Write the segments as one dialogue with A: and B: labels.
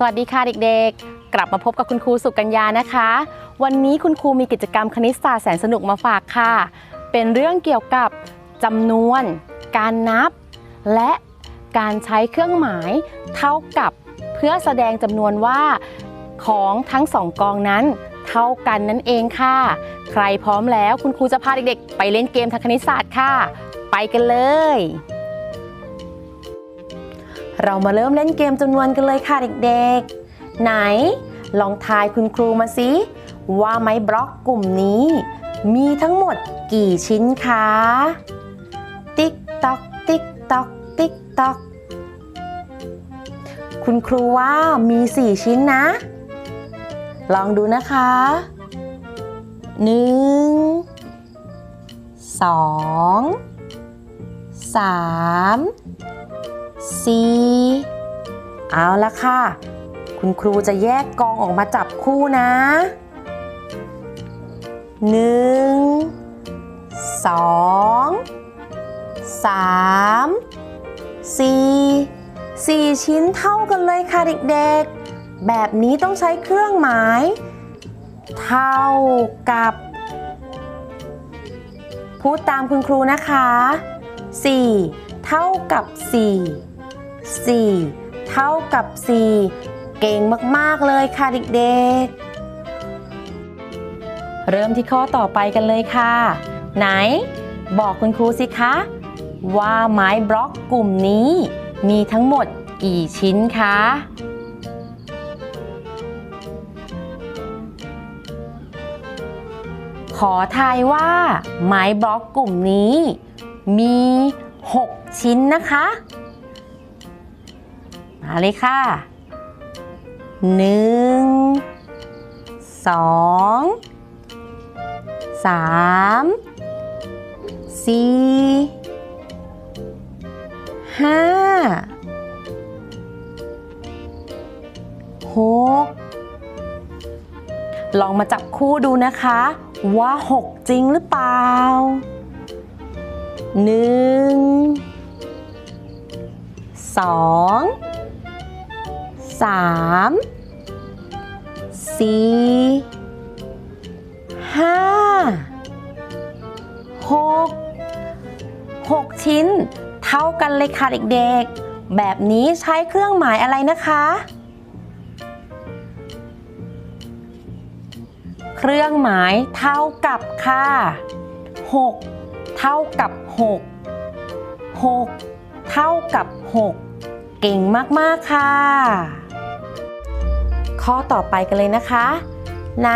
A: สวัสดีค่ะเด็กๆ กลับมาพบกับคุณครูสุกัญญานะคะ วันนี้คุณครูมีกิจกรรมคณิตศาสตร์แสนสนุกมาฝากค่ะ เป็นเรื่องเกี่ยวกับจำนวน การนับ และการใช้เครื่องหมายเท่ากับเพื่อแสดงจำนวนว่าของทั้งสองกองนั้นเท่ากันนั่นเองค่ะ ใครพร้อมแล้วคุณครูจะพาเด็กๆ ไปเล่นเกมทางคณิตศาสตร์ค่ะ ไปกันเลย เรามาเริ่มเล่นเกมจำนวนกันเลยค่ะเด็กๆ ไหน ลองทายคุณครูมาสิว่าไม้บล็อกกลุ่มนี้ มีทั้งหมดกี่ชิ้นคะติ๊กตอกติ๊กตอกติ๊กตอกคุณครูว่ามี 4 ชิ้นนะ ลองดูนะคะ 1 2 3 4เอาละค่ะ คุณครูจะแยกกองออกมาจับคู่นะหนึ่งสองสามสี่สี่ชิ้นเท่ากันเลยค่ะเด็กๆ แบบนี้ต้องใช้เครื่องหมาย เท่ากับ พูดตามคุณครูนะคะ 4 เท่ากับ 4 4 เท่ากับ 4 เก่งมาก ๆ เลยค่ะเด็กๆ เริ่มที่ข้อต่อไปกันเลยค่ะ ไหน บอกคุณครูสิคะ ว่าไม้บล็อกกลุ่มนี้ มีทั้งหมดกี่ชิ้นคะขอทายว่าไม้บล็อกกลุ่มนี้ มี 6 ชิ้นนะคะ มาเลยค่ะหนึ่งสองสามสี่ห้าหกลองมาจับคู่ดูนะคะ ว่าหกจริงหรือเปล่าหนึ่งสอง 1 2 3 4 5 6 6ชิ้น เท่ากันเลยค่ะเด็กๆ แบบนี้ใช้เครื่องหมายอะไรนะคะ เครื่องหมายเท่ากับค่ะ6เท่ากับ6 6เท่ากับ6เก่งมาก ๆ ค่ะ ข้อต่อไปกันเลยนะคะ ไหน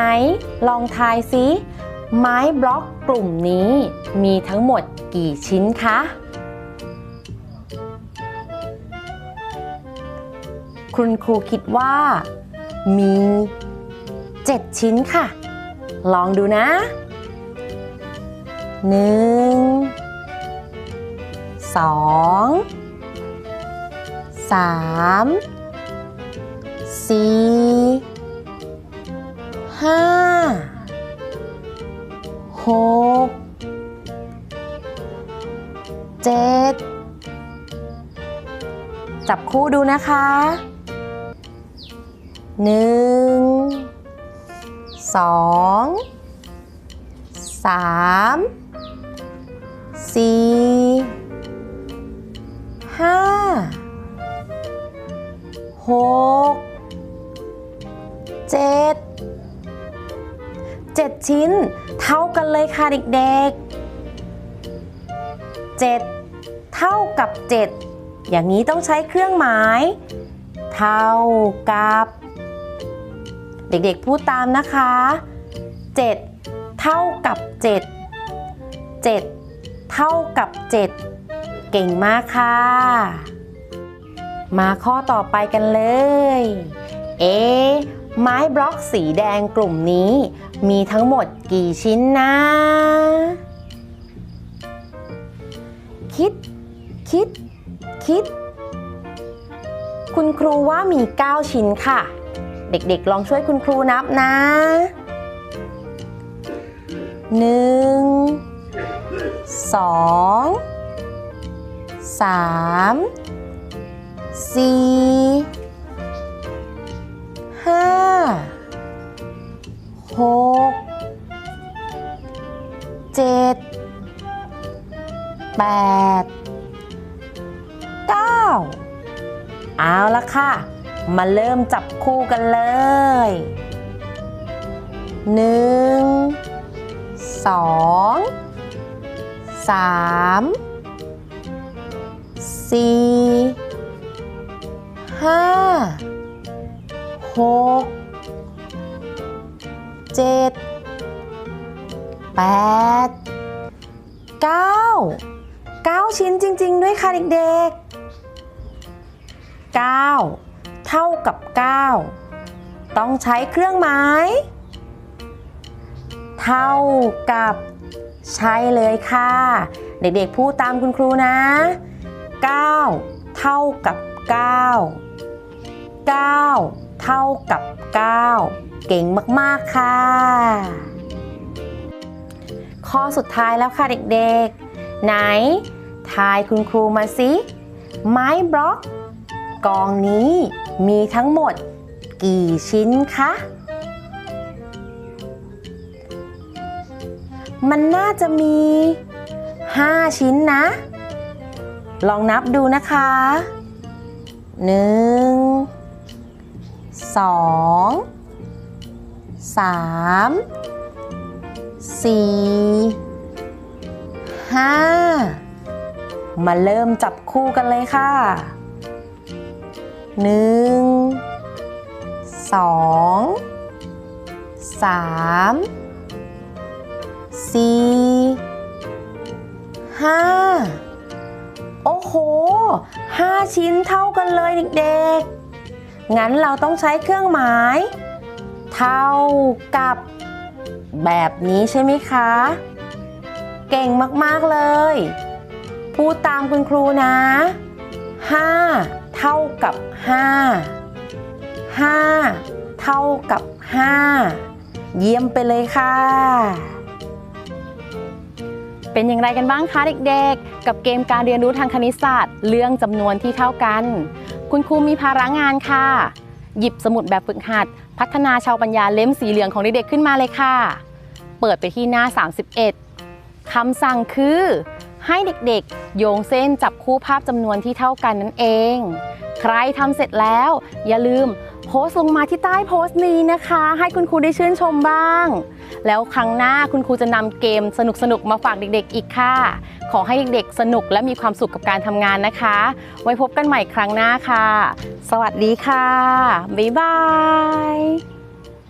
A: ลองทายซิ ไม้บล็อกกลุ่มนี้มีทั้งหมดกี่ชิ้นคะ คุณครูคิดว่า มี 7 ชิ้นค่ะ ลองดูนะหนึ่งสองสามสี่ ห้าหกเจ็ดจับคู่ดูนะคะหนึ่งสองสามสี่ห้าหก 7 ชิ้น เท่ากันเลยค่ะเด็กๆ 7 เท่ากับ 7 อย่างนี้ต้องใช้เครื่องหมาย เท่ากับ เด็กๆพูดตามนะคะ 7 เท่ากับ 7 7 เท่ากับ 7 เก่งมากค่ะ มาข้อต่อไปกันเลย เอ ไม้บล็อกสีแดงกลุ่มนี้ มีทั้งหมดกี่ชิ้นนะ คิด คิด คิด คุณครูว่ามี 9 ชิ้นค่ะ เด็กๆ ลองช่วยคุณครูนับนะ หนึ่ง สอง สามสี่ห้า หกเจ็ดแปดเก้าเอาละค่ะ มาเริ่มจับคู่กันเลยหนึ่งสองสามสี่ห้าหก เจ็ดแปดเก้าเก้าชิ้นจริง ๆ ด้วยค่ะเด็กๆเก้าเท่ากับเก้าต้องใช้เครื่องหมาย เท่ากับใช่เลยค่ะ เด็กๆพูดตามคุณครูนะ 9 เท่ากับ 9 9 เท่ากับ 9 เก่งมากๆค่ะ ข้อสุดท้ายแล้วค่ะเด็กๆ ไหน ทายคุณครูมาสิไม้บล็อก กองนี้มีทั้งหมดกี่ชิ้นคะมันน่าจะมี 5 ชิ้นนะ ลองนับดูนะคะ 1 2 3 4 5มาเริ่มจับคู่กันเลยค่ะ1 2 3สี่ห้าโอ้โหห้าชิ้นเท่ากันเลยเด็กๆ งั้นเราต้องใช้เครื่องหมาย เท่ากับแบบนี้ใช่ไหมคะ เก่งมาก ๆ เลย พูดตามคุณครูนะ 5 เท่ากับ 5 5 เท่ากับ 5 เยี่ยมไปเลยค่ะ
B: เป็นอย่างไรกันบ้างคะเด็กๆ กับเกมการเรียนรู้ทางคณิตศาสตร์ เรื่องจำนวนที่เท่ากัน คุณครูมีภาระงานค่ะ หยิบสมุดแบบฝึกหัด พัฒนาชาวปัญญาเล่มสีเหลืองของเด็กๆขึ้นมาเลยค่ะ เปิดไปที่หน้า 31คำสั่งคือ ให้เด็กๆ โยงเส้นจับคู่ภาพจำนวนที่เท่ากันนั่นเอง ใครทำเสร็จแล้ว อย่าลืม พสต์ลงมาที่ใต้โพสต์นี้นะคะ ให้คุณครูได้ชื่นชมบ้าง แล้วครั้งหน้าคุณครูจะนำเกมสนุกๆมาฝากเด็ก ๆ อีกค่ะ ขอให้เด็กๆสนุกและมีความสุขกับการทำงานนะคะ ไว้พบกันใหม่ครั้งหน้าค่ะ สวัสดีค่ะ บ๊ายบาย